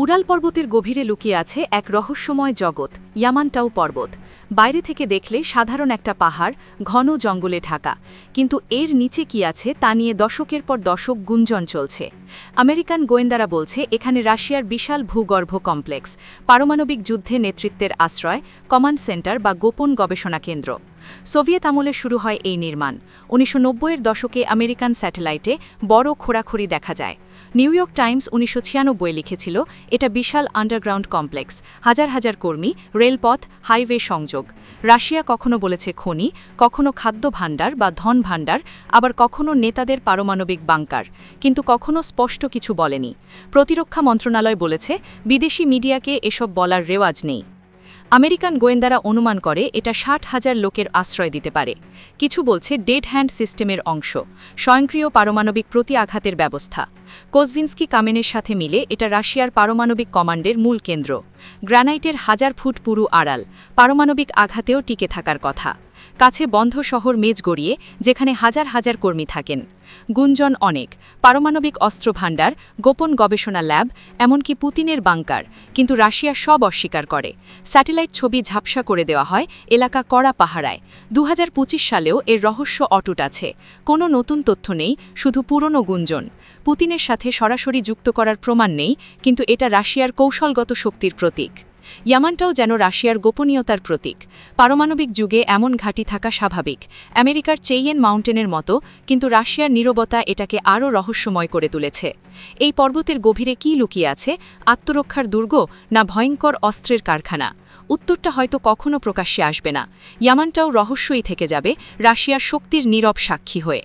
Ural পর্বতের গভীরে লুকিয়ে আছে এক রহস্যময় জগৎ। ইয়ামানটাও পর্বত। বাইরে থেকে দেখলে সাধারণ একটা পাহাড়, ঘন জঙ্গলে ঢাকা। কিন্তু এর নিচে কি আছে তা নিয়ে দশকের পর দশক গুঞ্জন চলছে। আমেরিকান গোয়েন্দারা বলছে, এখানে রাশিয়ার বিশাল ভূগর্ভ কমপ্লেক্স, পারমাণবিক যুদ্ধে নেতৃত্বের আশ্রয়, কমান্ড সেন্টার বা গোপন গবেষণা কেন্দ্র। সোভিয়েত আমলে শুরু হয় এই নির্মাণ। উনিশশো এর দশকে আমেরিকান স্যাটেলাইটে বড় খোরাখড়ি দেখা যায়। নিউ ইয়র্ক টাইমস উনিশশো ছিয়ানব্বই লিখেছিল, এটা বিশাল আন্ডারগ্রাউন্ড কমপ্লেক্স। হাজার হাজার কর্মী রেলপথ, হাইওয়ে সংযোগ। রাশিয়া কখনো বলেছে খনি, কখনো খাদ্য ভাণ্ডার বা ধন ভাণ্ডার, আবার কখনো নেতাদের পারমাণবিক বাংকার, কিন্তু কখনো স্পষ্ট কিছু বলেনি। প্রতিরক্ষা মন্ত্রণালয় বলেছে, বিদেশি মিডিয়াকে এসব বলার রেওয়াজ নেই। আমেরিকান গোয়েন্দারা অনুমান করে এটা ষাট হাজার লোকের আশ্রয় দিতে পারে। কিছু বলছে ডেড হ্যান্ড সিস্টেমের অংশ, স্বয়ংক্রিয় পারমাণবিক প্রতি আঘাতের ব্যবস্থা। কোজভিন্সকি কামেনের সাথে মিলে এটা রাশিয়ার পারমাণবিক কমান্ডের মূল কেন্দ্র। গ্রানাইটের হাজার ফুট পুরু আড়াল, পারমাণবিক আঘাতেও টিকে থাকার কথা। কাছে বন্ধ শহর মেজ গড়িয়ে, যেখানে হাজার হাজার কর্মী থাকেন। গুঞ্জন অনেক। পারমাণবিক অস্ত্র ভাণ্ডার গোপন গবেষণা ল্যাব, এমনকি পুতিনের বাংকার, কিন্তু রাশিয়া সব অস্বীকার করে। স্যাটেলাইট ছবি ঝাপসা করে দেওয়া হয় এলাকা কড়া পাহারায়। দু হাজার পঁচিশ সালেও এর রহস্য অটুট আছে। কোনো নতুন তথ্য নেই, শুধু পুরনো গুঞ্জন। পুতিনের সাথে সরাসরি যুক্ত করার প্রমাণ নেই, কিন্তু এটা রাশিয়ার কৌশলগত শক্তির প্রতীক। ইয়ামানটাও যেন রাশিয়ার গোপনীয়তার প্রতীক। পারমাণবিক যুগে এমন ঘাঁটি থাকা স্বাভাবিক। আমেরিকার চেইয়েন মাউন্টেনের মতো, কিন্তু রাশিয়ার নীরবতা এটাকে আরও রহস্যময় করে তুলেছে। এই পর্বতের গভীরে কি লুকিয়ে আছে, আত্মরক্ষার দুর্গ না ভয়ঙ্কর অস্ত্রের কারখানা? উত্তরটা হয়তো কখনো প্রকাশ্যে আসবে না। ইয়ামানটাও রহস্যই থেকে যাবে, রাশিয়ার শক্তির নীরব সাক্ষী হয়ে।